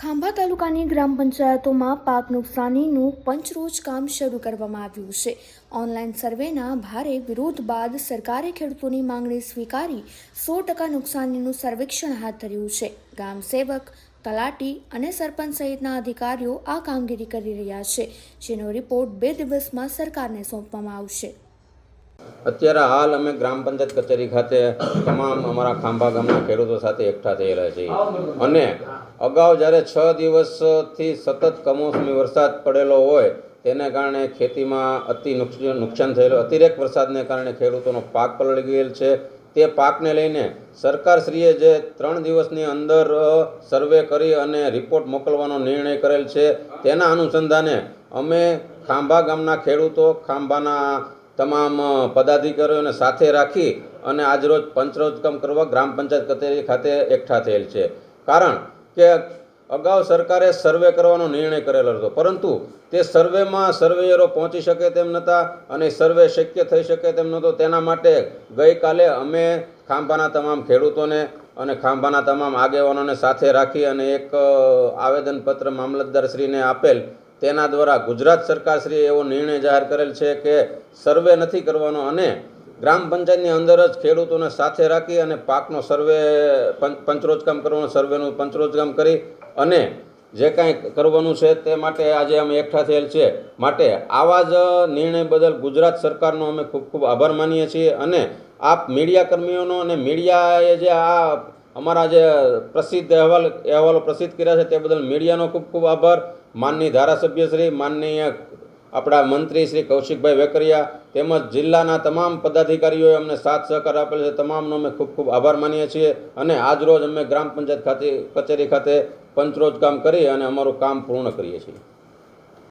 ખાંભા તાલુકાની ગ્રામ પંચાયતોમાં પાક નુકસાનીનું પંચરોજ કામ શરૂ કરવામાં આવ્યું છે. ઓનલાઈન સર્વેના ભારે વિરોધ બાદ સરકારે ખેડૂતોની માંગણી સ્વીકારી સો ટકા નુકસાનીનું સર્વેક્ષણ હાથ ધર્યું છે. ગામ સેવક, તલાટી અને સરપંચ સહિતના અધિકારીઓ આ કામગીરી કરી રહ્યા છે, જેનો રિપોર્ટ બે દિવસમાં સરકારને સોંપવામાં આવશે. અત્યારે હાલ અમે ગ્રામ પંચાયત કચેરી ખાતે તમામ અમારા ખાંભા ગામના ખેડૂતો સાથે એકઠા થયેલા છીએ. અને અગાઉ જ્યારે છ દિવસથી સતત કમોસમી વરસાદ પડેલો હોય, તેને કારણે ખેતીમાં અતિ નુકસાન થયેલું, અતિરેક વરસાદને કારણે ખેડૂતોનો પાક પલળી ગયેલ છે. તે પાકને લઈને સરકારશ્રીએ જે ત્રણ દિવસની અંદર સર્વે કરી અને રિપોર્ટ મોકલવાનો નિર્ણય કરેલ છે, તેના અનુસંધાને અમે ખાંભા ગામના ખેડૂતો, ખાંભાના તમામ પદાધિકારીઓને સાથે રાખી અને આજરોજ પંચરોજકમ કરવા ગ્રામ પંચાયત કચેરી ખાતે એકઠા થયેલ છે. કારણ કે અગાઉ સરકારે સર્વે કરવાનો નિર્ણય કરેલો હતો. પરંતુ તે સર્વેમાં સર્વેયરો પહોંચી શકે તેમ નહોતા અને સર્વે શક્ય થઈ શકે તેમ નહોતો. તેના માટે ગઈકાલે અમે ખાંભાના તમામ ખેડૂતોને અને ખાંભાના તમામ આગેવાનોને સાથે રાખી અને એક આવેદનપત્ર મામલતદારશ્રીને આપેલ તેના દ્વારા ગુજરાત સરકારશ્રીએ એવો નિર્ણય જાહેર કરેલ છે કે સર્વે નથી કરવાનો અને ગ્રામ પંચાયતની અંદર જ ખેડૂતોને સાથે રાખી અને પાકનો સર્વે પંચ પંચરોજકામ કરવાનું, સર્વેનું પંચરોજકામ કરી અને જે કાંઈ કરવાનું છે તે માટે આજે અમે એકઠા થયેલ છે માટે આવા જ નિર્ણય બદલ ગુજરાત સરકારનો અમે ખૂબ ખૂબ આભાર માનીએ છીએ અને આપ મીડિયા કર્મીઓનો અને મીડિયાએ જે આ અમારા જે પ્રસિદ્ધ અહેવાલ, અહેવાલો પ્રસિદ્ધ કર્યા છે તે બદલ મીડિયાનો ખૂબ ખૂબ આભાર. માનની ધારાસભ્યશ્રી માનનીય આપણા મંત્રી શ્રી કૌશિકભાઈ વેકરિયા તેમજ જિલ્લાના તમામ પદાધિકારીઓએ અમને સાથ સહકાર આપેલ છે. તમામનો અમે ખૂબ ખૂબ આભાર માનીએ છીએ અને આજરોજ અમે ગ્રામ પંચાયત ખાતે, કચેરી ખાતે પંચરોજ કામ કરી અને અમારું કામ પૂર્ણ કરીએ છીએ.